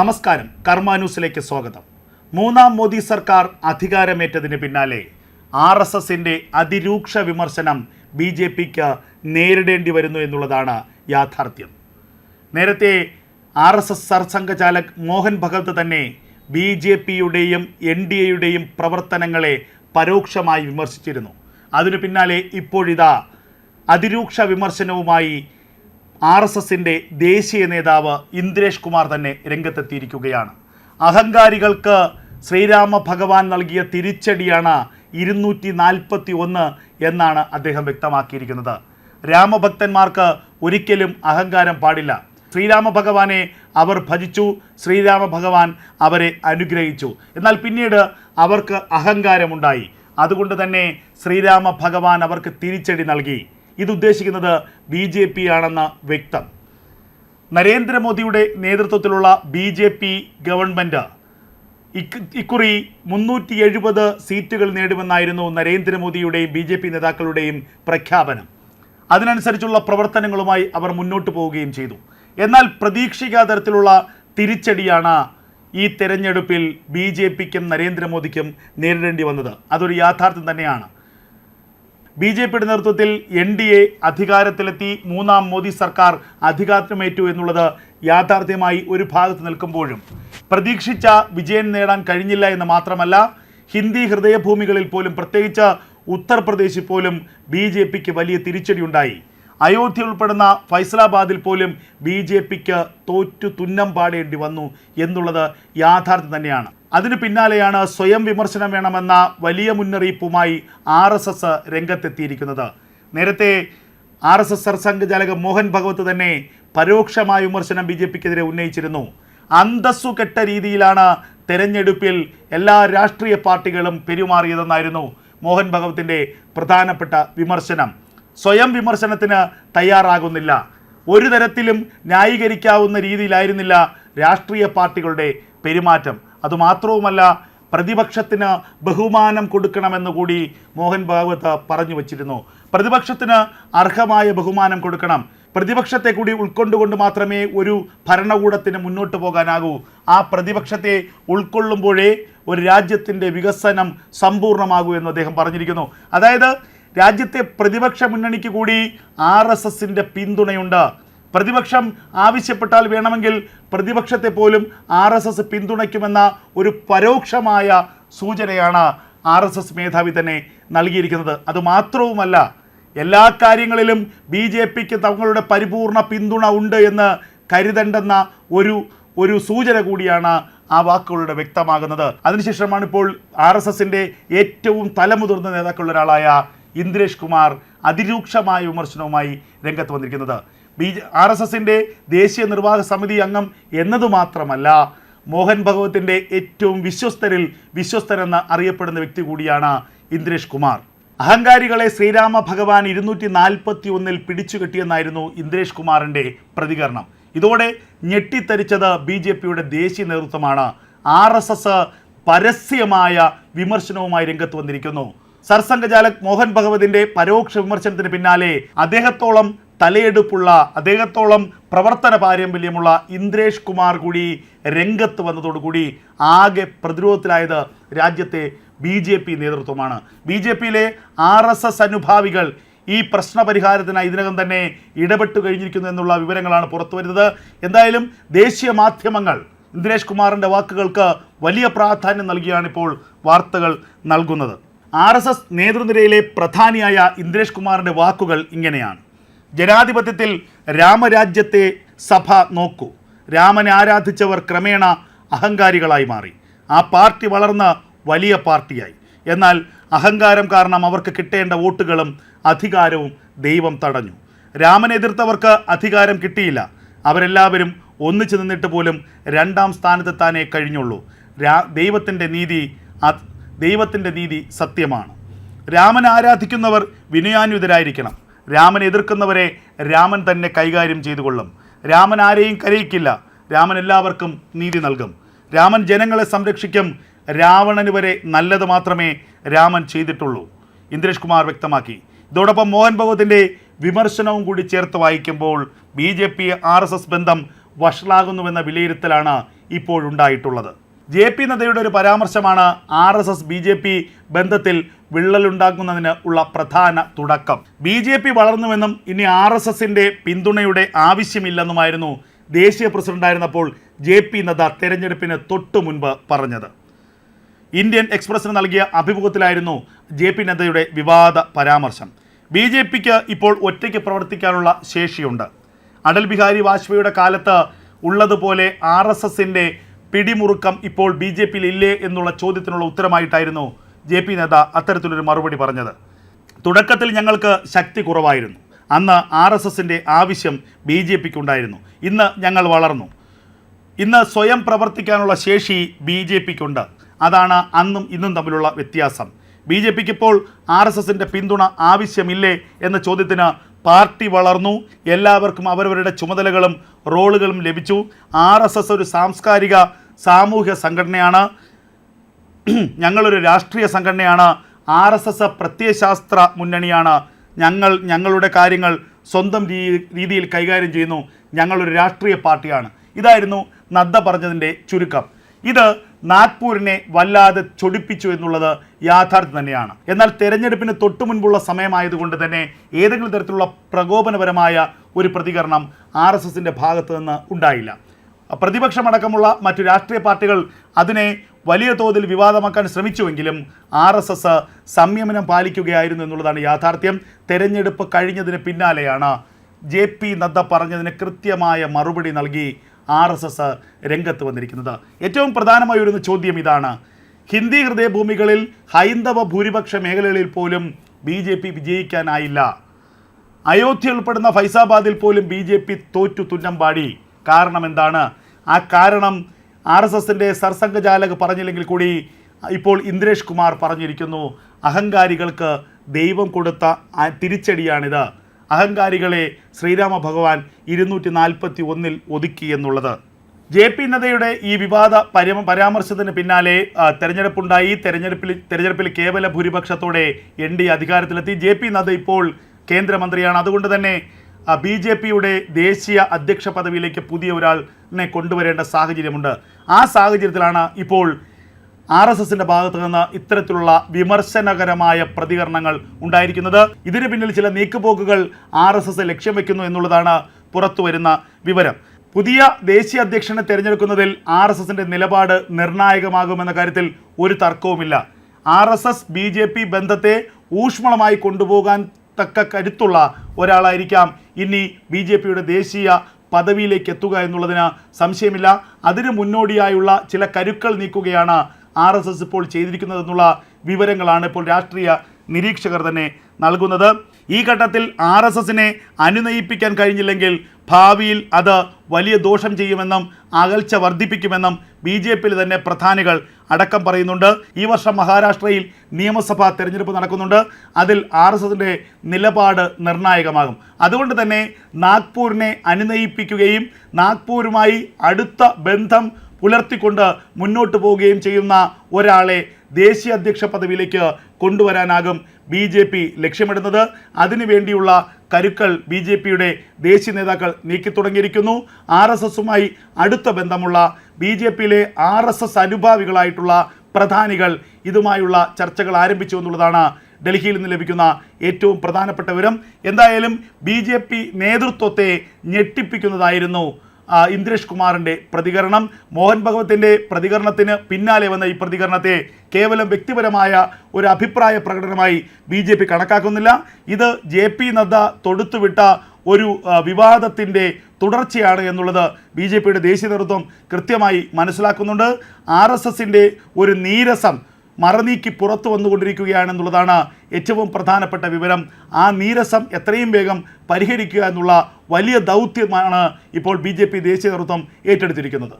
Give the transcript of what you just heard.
നമസ്കാരം. കർമ്മ ന്യൂസിലേക്ക് സ്വാഗതം. മൂന്നാം മോദി സർക്കാർ അധികാരമേറ്റതിന് പിന്നാലെ ആർ എസ് എസിന്റെ അതിരൂക്ഷ വിമർശനം ബി ജെ പിക്ക് നേരിടേണ്ടി വരുന്നു എന്നുള്ളതാണ് യാഥാർത്ഥ്യം. നേരത്തെ R S S Sarsanghchalak Mohan Bhagwat തന്നെ ബി ജെ പിയുടെയും എൻ ഡി എയുടെയും പ്രവർത്തനങ്ങളെ പരോക്ഷമായി വിമർശിച്ചിരുന്നു. അതിനു പിന്നാലെ ഇപ്പോഴിതാ അതിരൂക്ഷ വിമർശനവുമായി ആർ എസ് എസിന്റെ ദേശീയ നേതാവ് ഇന്ദ്രേഷ് കുമാർ തന്നെ രംഗത്തെത്തിയിരിക്കുകയാണ്. അഹങ്കാരികൾക്ക് ശ്രീരാമ ഭഗവാൻ നൽകിയ തിരിച്ചടിയാണ് ഇരുന്നൂറ്റി നാൽപ്പത്തി ഒന്ന് എന്നാണ് അദ്ദേഹം വ്യക്തമാക്കിയിരിക്കുന്നത്. രാമഭക്തന്മാർക്ക് ഒരിക്കലും അഹങ്കാരം പാടില്ല. ശ്രീരാമ ഭഗവാനെ അവർ ഭജിച്ചു ശ്രീരാമ ഭഗവാൻ അവരെ അനുഗ്രഹിച്ചു. എന്നാൽ പിന്നീട് അവർക്ക് അഹങ്കാരമുണ്ടായി. അതുകൊണ്ട് തന്നെ ശ്രീരാമ ഭഗവാൻ അവർക്ക് തിരിച്ചടി നൽകി. ഇത് ഉദ്ദേശിക്കുന്നത് ബി ജെ പി ആണെന്ന് വ്യക്തം. നരേന്ദ്രമോദിയുടെ നേതൃത്വത്തിലുള്ള ബി ജെ പി ഗവൺമെന്റ് ഇക്കുറി മുന്നൂറ്റി എഴുപത് സീറ്റുകൾ നേടുമെന്നായിരുന്നു നരേന്ദ്രമോദിയുടെയും ബി ജെ പി നേതാക്കളുടെയും പ്രഖ്യാപനം. അതിനനുസരിച്ചുള്ള പ്രവർത്തനങ്ങളുമായി അവർ മുന്നോട്ട് പോവുകയും ചെയ്തു. എന്നാൽ പ്രതീക്ഷിക്കാ തരത്തിലുള്ള തിരിച്ചടിയാണ് ഈ തെരഞ്ഞെടുപ്പിൽ ബി ജെ പിക്കും നരേന്ദ്രമോദിക്കും നേരിടേണ്ടി വന്നത്. അതൊരു യാഥാർത്ഥ്യം തന്നെയാണ്. ബി ജെ പിയുടെ നേതൃത്വത്തിൽ എൻ ഡി എ അധികാരത്തിലെത്തി മൂന്നാം മോദി സർക്കാർ അധികാരമേറ്റു എന്നുള്ളത് യാഥാർത്ഥ്യമായി ഒരു ഭാഗത്ത് നിൽക്കുമ്പോഴും പ്രതീക്ഷിച്ച വിജയം നേടാൻ കഴിഞ്ഞില്ല എന്ന് മാത്രമല്ല ഹിന്ദി ഹൃദയഭൂമികളിൽ പോലും പ്രത്യേകിച്ച് ഉത്തർപ്രദേശിൽ പോലും ബി ജെ പിക്ക് വലിയ തിരിച്ചടിയുണ്ടായി. അയോധ്യ ഉൾപ്പെടുന്ന ഫൈസലാബാദിൽ പോലും ബി ജെ പിക്ക് തോറ്റു തുന്നം പാടേണ്ടി വന്നു എന്നുള്ളത് യാഥാർത്ഥ്യം തന്നെയാണ്. അതിനു പിന്നാലെയാണ് സ്വയം വിമർശനം വേണമെന്ന വലിയ മുന്നറിയിപ്പുമായി ആർ എസ് എസ് രംഗത്തെത്തിയിരിക്കുന്നത്. നേരത്തെ ആർ എസ് എസ് സർസംഘചാലക മോഹൻ ഭഗവത് തന്നെ പരോക്ഷമായ വിമർശനം ബി ജെ പിക്കെതിരെ ഉന്നയിച്ചിരുന്നു. അന്തസ്സു കെട്ട രീതിയിലാണ് തെരഞ്ഞെടുപ്പിൽ എല്ലാ രാഷ്ട്രീയ പാർട്ടികളും പെരുമാറിയതെന്നായിരുന്നു മോഹൻ ഭഗവത്തിന്റെ പ്രധാനപ്പെട്ട വിമർശനം. സ്വയം വിമർശനത്തിന് തയ്യാറാകുന്നില്ല. ഒരു തരത്തിലും ന്യായീകരിക്കാവുന്ന രീതിയിലായിരുന്നില്ല രാഷ്ട്രീയ പാർട്ടികളുടെ പെരുമാറ്റം. അതുമാത്രവുമല്ല പ്രതിപക്ഷത്തിന് ബഹുമാനം കൊടുക്കണമെന്ന് കൂടി മോഹൻ ഭാഗവത് പറഞ്ഞു വച്ചിരുന്നു. പ്രതിപക്ഷത്തിന് അർഹമായ ബഹുമാനം കൊടുക്കണം. പ്രതിപക്ഷത്തെ കൂടി ഉൾക്കൊണ്ടുകൊണ്ട് മാത്രമേ ഒരു ഭരണകൂടത്തിന് മുന്നോട്ട് പോകാനാകൂ. ആ പ്രതിപക്ഷത്തെ ഉൾക്കൊള്ളുമ്പോഴേ ഒരു രാജ്യത്തിന്റെ വികസനം സമ്പൂർണമാകൂ എന്ന് അദ്ദേഹം പറഞ്ഞിരിക്കുന്നു. അതായത് രാജ്യത്തെ പ്രതിപക്ഷ മുന്നണിക്ക് കൂടി ആർ എസ് എസിന്റെ പിന്തുണയുണ്ട്. പ്രതിപക്ഷം ആവശ്യപ്പെട്ടാൽ വേണമെങ്കിൽ പ്രതിപക്ഷത്തെ പോലും ആർ എസ് എസ് പിന്തുണയ്ക്കുമെന്ന ഒരു പരോക്ഷമായ സൂചനയാണ് ആർ എസ് എസ് മേധാവി തന്നെ നൽകിയിരിക്കുന്നത്. അതുമാത്രവുമല്ല എല്ലാ കാര്യങ്ങളിലും ബി ജെ പിക്ക് തങ്ങളുടെ പരിപൂർണ പിന്തുണ ഉണ്ട് എന്ന് കരുതണ്ടെന്ന ഒരു ഒരു സൂചന കൂടിയാണ് ആ വാക്കുകളുടെ വ്യക്തമാകുന്നത്. അതിനുശേഷമാണ് ഇപ്പോൾ ആർ എസ് എസിന്റെ ഏറ്റവും തലമുതിർന്ന നേതാക്കളിലൊരാളായ ഇന്ദ്രേഷ് കുമാർ അതിരൂക്ഷമായ വിമർശനവുമായി രംഗത്ത് വന്നിരിക്കുന്നത്. ബി ആർ എസ് എസിന്റെ ദേശീയ നിർവാഹക സമിതി അംഗം എന്നതു മാത്രമല്ല മോഹൻ ഭഗവത്തിന്റെ ഏറ്റവും വിശ്വസ്തരിൽ വിശ്വസ്തരെന്ന് അറിയപ്പെടുന്ന വ്യക്തി കൂടിയാണ് ഇന്ദ്രേഷ് കുമാർ. അഹങ്കാരികളെ ശ്രീരാമ ഭഗവാൻ ഇരുന്നൂറ്റി നാൽപ്പത്തി ഒന്നിൽ പിടിച്ചു കെട്ടിയെന്നായിരുന്നു ഇന്ദ്രേഷ് കുമാറിന്റെ പ്രതികരണം. ഇതോടെ ഞെട്ടിത്തരിച്ചത് ബി ജെ പിയുടെ ദേശീയ നേതൃത്വമാണ്. ആർ എസ് എസ് പരസ്യമായ വിമർശനവുമായി രംഗത്ത് വന്നിരിക്കുന്നു. സർസംഘചാലക് മോഹൻ ഭഗവതിന്റെ പരോക്ഷ വിമർശനത്തിന് പിന്നാലെ അദ്ദേഹത്തോളം തലയെടുപ്പുള്ള അദ്ദേഹത്തോളം പ്രവർത്തന പാരമ്പര്യമുള്ള ഇന്ദ്രേഷ് കുമാർ കൂടി രംഗത്ത് വന്നതോടുകൂടി ആകെ പ്രതിരോധത്തിലായത് രാജ്യത്തെ ബി ജെ പി നേതൃത്വമാണ്. ബി ജെ പിയിലെ ആർ എസ് എസ് അനുഭാവികൾ ഈ പ്രശ്നപരിഹാരത്തിനായി ഇതിനകം തന്നെ ഇടപെട്ട് കഴിഞ്ഞിരിക്കുന്നു എന്നുള്ള വിവരങ്ങളാണ് പുറത്തു വരുന്നത്. എന്തായാലും ദേശീയ മാധ്യമങ്ങൾ ഇന്ദ്രേഷ് കുമാറിന്റെ വാക്കുകൾക്ക് വലിയ പ്രാധാന്യം നൽകിയാണ് ഇപ്പോൾ വാർത്തകൾ നൽകുന്നത്. ആർ എസ് എസ് നേതൃനിരയിലെ പ്രധാനിയായ ഇന്ദ്രേഷ് കുമാറിന്റെ വാക്കുകൾ ഇങ്ങനെയാണ്. ജനാധിപത്യത്തിൽ രാമരാജ്യത്തെ സഭ നോക്കൂ. രാമനെ ആരാധിച്ചവർ ക്രമേണ അഹങ്കാരികളായി മാറി. ആ പാർട്ടി വളർന്ന വലിയ പാർട്ടിയായി. എന്നാൽ അഹങ്കാരം കാരണം അവർക്ക് കിട്ടേണ്ട വോട്ടുകളും അധികാരവും ദൈവം തടഞ്ഞു. രാമനെ എതിർത്തവർക്ക് അധികാരം കിട്ടിയില്ല. അവരെല്ലാവരും ഒന്നിച്ചു നിന്നിട്ട് പോലും രണ്ടാം സ്ഥാനത്തെത്താനേ കഴിഞ്ഞുള്ളൂ. രാ ദൈവത്തിന്റെ നീതി ദൈവത്തിന്റെ നീതി സത്യമാണ്. രാമൻ ആരാധിക്കുന്നവർ വിനയാന്വിതരായിരിക്കണം. രാമൻ എതിർക്കുന്നവരെ രാമൻ തന്നെ കൈകാര്യം ചെയ്തു കൊള്ളും രാമൻ ആരെയും കരയിക്കില്ല. രാമൻ എല്ലാവർക്കും നീതി നൽകും. രാമൻ ജനങ്ങളെ സംരക്ഷിക്കും. രാവണന് വരെ നല്ലത് മാത്രമേ രാമൻ ചെയ്തിട്ടുള്ളൂ. ഇന്ദ്രേഷ് കുമാർ വ്യക്തമാക്കി. ഇതോടൊപ്പം മോഹൻ ഭഗവതിന്റെ വിമർശനവും കൂടി ചേർത്ത് വായിക്കുമ്പോൾ B J P R S S ബന്ധം വഷളാകുന്നുവെന്ന വിലയിരുത്തലാണ് ഇപ്പോഴുണ്ടായിട്ടുള്ളത്. ജെ പി നദ്ദയുടെ ഒരു പരാമർശമാണ് R S S B J P ബന്ധത്തിൽ വിള്ളലുണ്ടാക്കുന്നതിന് ഉള്ള പ്രധാന തുടക്കം. ബി ജെ പി വളർന്നുവെന്നും ഇനി ആർ എസ് എസിന്റെ പിന്തുണയുടെ ആവശ്യമില്ലെന്നുമായിരുന്നു ദേശീയ പ്രസിഡന്റായിരുന്നപ്പോൾ ജെ പി നദ്ദ തെരഞ്ഞെടുപ്പിന് തൊട്ടു മുൻപ് പറഞ്ഞത്. ഇന്ത്യൻ എക്സ്പ്രസിന് നൽകിയ അഭിമുഖത്തിലായിരുന്നു ജെ പി നദ്ദയുടെ വിവാദ പരാമർശം. ബി ജെ പിക്ക് ഇപ്പോൾ ഒറ്റയ്ക്ക് പ്രവർത്തിക്കാനുള്ള ശേഷിയുണ്ട്. അടൽ ബിഹാരി വാജ്പേയിയുടെ കാലത്ത് ഉള്ളതുപോലെ ആർ എസ് എസിന്റെ പിടിമുറുക്കം ഇപ്പോൾ ബി ജെ പിയിൽ ഇല്ലേ എന്നുള്ള ചോദ്യത്തിനുള്ള ഉത്തരമായിട്ടായിരുന്നു ജെ പി നേത അത്തരത്തിലൊരു മറുപടി പറഞ്ഞത്. തുടക്കത്തിൽ ഞങ്ങൾക്ക് ശക്തി കുറവായിരുന്നു. അന്ന് ആർ എസ് എസിന്റെ ആവശ്യം ബി ജെ പിക്ക് ഉണ്ടായിരുന്നു ഇന്ന് ഞങ്ങൾ വളർന്നു. ഇന്ന് സ്വയം പ്രവർത്തിക്കാനുള്ള ശേഷി ബി ജെ പിക്കുണ്ട്. അതാണ് അന്നും ഇന്നും തമ്മിലുള്ള വ്യത്യാസം. ബി ജെ പിക്ക് ഇപ്പോൾ ആർ എസ് എസിന്റെ പിന്തുണ ആവശ്യമില്ലേ എന്ന ചോദ്യത്തിന് പാർട്ടി വളർന്നു എല്ലാവർക്കും അവരവരുടെ ചുമതലകളും റോളുകളും ലഭിച്ചു. ആർ എസ് എസ് ഒരു സാംസ്കാരിക സാമൂഹ്യ സംഘടനയാണ്. ഞങ്ങളൊരു രാഷ്ട്രീയ സംഘടനയാണ്. ആർ എസ് എസ് പ്രത്യയശാസ്ത്ര മുന്നണിയാണ്. ഞങ്ങൾ ഞങ്ങളുടെ കാര്യങ്ങൾ സ്വന്തം രീതിയിൽ കൈകാര്യം ചെയ്യുന്നു. ഞങ്ങളൊരു രാഷ്ട്രീയ പാർട്ടിയാണ്. ഇതായിരുന്നു നദ്ദ പറഞ്ഞതിന്റെ ചുരുക്കം. ഇത് നാഗ്പൂരിനെ വല്ലാതെ ചൊടിപ്പിച്ചു എന്നുള്ളത് യാഥാർത്ഥ്യം തന്നെയാണ്. എന്നാൽ തെരഞ്ഞെടുപ്പിന് തൊട്ടു മുൻപുള്ള സമയമായതുകൊണ്ട് തന്നെ ഏതെങ്കിലും തരത്തിലുള്ള പ്രകോപനപരമായ ഒരു പ്രതികരണം ആർ എസ് എസിന്റെ ഭാഗത്തു നിന്ന് ഉണ്ടായില്ല. പ്രതിപക്ഷമടക്കമുള്ള മറ്റു രാഷ്ട്രീയ പാർട്ടികൾ അതിനെ വലിയ തോതിൽ വിവാദമാക്കാൻ ശ്രമിച്ചുവെങ്കിലും ആർ എസ് എസ് സംയമനം പാലിക്കുകയായിരുന്നു എന്നുള്ളതാണ് യാഥാർത്ഥ്യം. തെരഞ്ഞെടുപ്പ് കഴിഞ്ഞതിന് പിന്നാലെയാണ് ജെ പി നദ്ദ പറഞ്ഞതിന് കൃത്യമായ മറുപടി നൽകി ആർ എസ് എസ് രംഗത്ത് വന്നിരിക്കുന്നത്. ഏറ്റവും പ്രധാനമായൊരു ചോദ്യം ഇതാണ്. ഹിന്ദി ഹൃദയഭൂമികളിൽ ഹൈന്ദവ ഭൂരിപക്ഷ മേഖലകളിൽ പോലും ബി ജെ പി വിജയിക്കാനായില്ല. അയോധ്യ ഉൾപ്പെടുന്ന ഫൈസാബാദിൽ പോലും ബി ജെ പി തോറ്റു തുന്നം പാടി. കാരണം എന്താണ്? ആ കാരണം ആർ എസ് എസിന്റെ സർസംഘചാലക് പറഞ്ഞില്ലെങ്കിൽ കൂടി ഇപ്പോൾ ഇന്ദ്രേഷ് കുമാർ പറഞ്ഞിരിക്കുന്നു അഹങ്കാരികൾക്ക് ദൈവം കൊടുത്ത തിരിച്ചടിയാണിത്. അഹങ്കാരികളെ ശ്രീരാമ ഭഗവാൻ ഇരുന്നൂറ്റി നാൽപ്പത്തി ഒന്നിൽ ഒതുക്കി എന്നുള്ളത്. ജെ പി നദ്ദയുടെ ഈ വിവാദ പരമ പരാമർശത്തിന് പിന്നാലെ തെരഞ്ഞെടുപ്പുണ്ടായി. തെരഞ്ഞെടുപ്പിൽ തെരഞ്ഞെടുപ്പിൽ കേവല ഭൂരിപക്ഷത്തോടെ എൻ ഡി അധികാരത്തിലെത്തി. ജെ പി നദ്ദ ഇപ്പോൾ കേന്ദ്രമന്ത്രിയാണ്. അതുകൊണ്ട് തന്നെ ബി ജെ പിയുടെ ദേശീയ അധ്യക്ഷ പദവിയിലേക്ക് പുതിയ ഒരാളിനെ കൊണ്ടുവരേണ്ട സാഹചര്യമുണ്ട്. ആ സാഹചര്യത്തിലാണ് ഇപ്പോൾ ആർ എസ് എസിന്റെ ഭാഗത്ത് നിന്ന് ഇത്തരത്തിലുള്ള വിമർശനകരമായ പ്രതികരണങ്ങൾ ഉണ്ടായിരിക്കുന്നത്. ഇതിന് പിന്നിൽ ചില നീക്കുപോക്കുകൾ ആർ എസ് എസ് ലക്ഷ്യം വെക്കുന്നു എന്നുള്ളതാണ് പുറത്തു വരുന്ന വിവരം. പുതിയ ദേശീയ അധ്യക്ഷനെ തിരഞ്ഞെടുക്കുന്നതിൽ ആർ എസ് എസിന്റെ നിലപാട് നിർണായകമാകുമെന്ന കാര്യത്തിൽ ഒരു തർക്കവുമില്ല. R S S B J P ബന്ധത്തെ ഊഷ്മളമായി കൊണ്ടുപോകാൻ തക്ക കരുത്തുള്ള ഒരാളായിരിക്കാം. ഇനി ബി ജെ പിയുടെ ദേശീയ പദവിയിലേക്ക് എത്തുക എന്നുള്ളതിന് സംശയമില്ല. അതിന് മുന്നോടിയായുള്ള ചില കരുക്കൾ നീക്കുകയാണ് ആർ എസ് എസ് ഇപ്പോൾ ചെയ്തിരിക്കുന്നതെന്നുള്ള വിവരങ്ങളാണ് ഇപ്പോൾ രാഷ്ട്രീയ നിരീക്ഷകർ തന്നെ നൽകുന്നത്. ഈ ഘട്ടത്തിൽ ആർ എസ് എസിനെ അനുനയിപ്പിക്കാൻ കഴിഞ്ഞില്ലെങ്കിൽ ഭാവിയിൽ അത് വലിയ ദോഷം ചെയ്യുമെന്നും അകൽച്ച വർദ്ധിപ്പിക്കുമെന്നും ബി ജെ പിയിൽ തന്നെ പ്രധാനികൾ അടക്കം പറയുന്നുണ്ട്. ഈ വർഷം മഹാരാഷ്ട്രയിൽ നിയമസഭാ തെരഞ്ഞെടുപ്പ് നടക്കുന്നുണ്ട്. അതിൽ ആർ എസ് എസിന്റെ നിലപാട് നിർണായകമാകും. അതുകൊണ്ട് തന്നെ നാഗ്പൂരിനെ അനുനയിപ്പിക്കുകയും നാഗ്പൂരുമായി അടുത്ത ബന്ധം പുലർത്തിക്കൊണ്ട് മുന്നോട്ട് പോവുകയും ചെയ്യുന്ന ഒരാളെ ദേശീയ അധ്യക്ഷ പദവിയിലേക്ക് കൊണ്ടുവരാനാകും ബി ജെ പി ലക്ഷ്യമിടുന്നത്. അതിനുവേണ്ടിയുള്ള കരുക്കൾ ബി ജെ പിയുടെ ദേശീയ നേതാക്കൾ നീക്കി തുടങ്ങിയിരിക്കുന്നു. ആർ എസ് എസുമായി അടുത്ത ബന്ധമുള്ള ബി ജെ പിയിലെ ആർ എസ് എസ് അനുഭാവികളായിട്ടുള്ള പ്രധാനികൾ ഇതുമായുള്ള ചർച്ചകൾ ആരംഭിച്ചു എന്നുള്ളതാണ് ഡൽഹിയിൽ നിന്ന് ലഭിക്കുന്ന ഏറ്റവും പ്രധാനപ്പെട്ട വിവരം. എന്തായാലും ബി നേതൃത്വത്തെ ഞെട്ടിപ്പിക്കുന്നതായിരുന്നു ഇന്ദ്രേഷ് കുമാറിന്റെ പ്രതികരണം മോഹൻ ഭഗവത്തിന്റെ പ്രതികരണത്തിന് പിന്നാലെ വന്ന ഈ പ്രതികരണത്തെ കേവലം വ്യക്തിപരമായ ഒരു അഭിപ്രായ പ്രകടനമായി ബി ജെ പി കണക്കാക്കുന്നില്ല. ഇത് ജെ പി നദ്ദ തൊടുത്തുവിട്ട ഒരു വിവാദത്തിന്റെ തുടർച്ചയാണ് എന്നുള്ളത് ബി ജെ പിയുടെ ദേശീയ നേതൃത്വം കൃത്യമായി മനസ്സിലാക്കുന്നുണ്ട്. ആർ എസ് എസിന്റെ ഒരു നീരസം മറനീക്കി പുറത്തു വന്നുകൊണ്ടിരിക്കുകയാണെന്നുള്ളതാണ് ഏറ്റവും പ്രധാനപ്പെട്ട വിവരം. ആ നീരസം എത്രയും വേഗം പരിഹരിക്കുക എന്നുള്ള വലിയ ദൗത്യമാണ് ഇപ്പോൾ ബി ദേശീയ നേതൃത്വം ഏറ്റെടുത്തിരിക്കുന്നത്.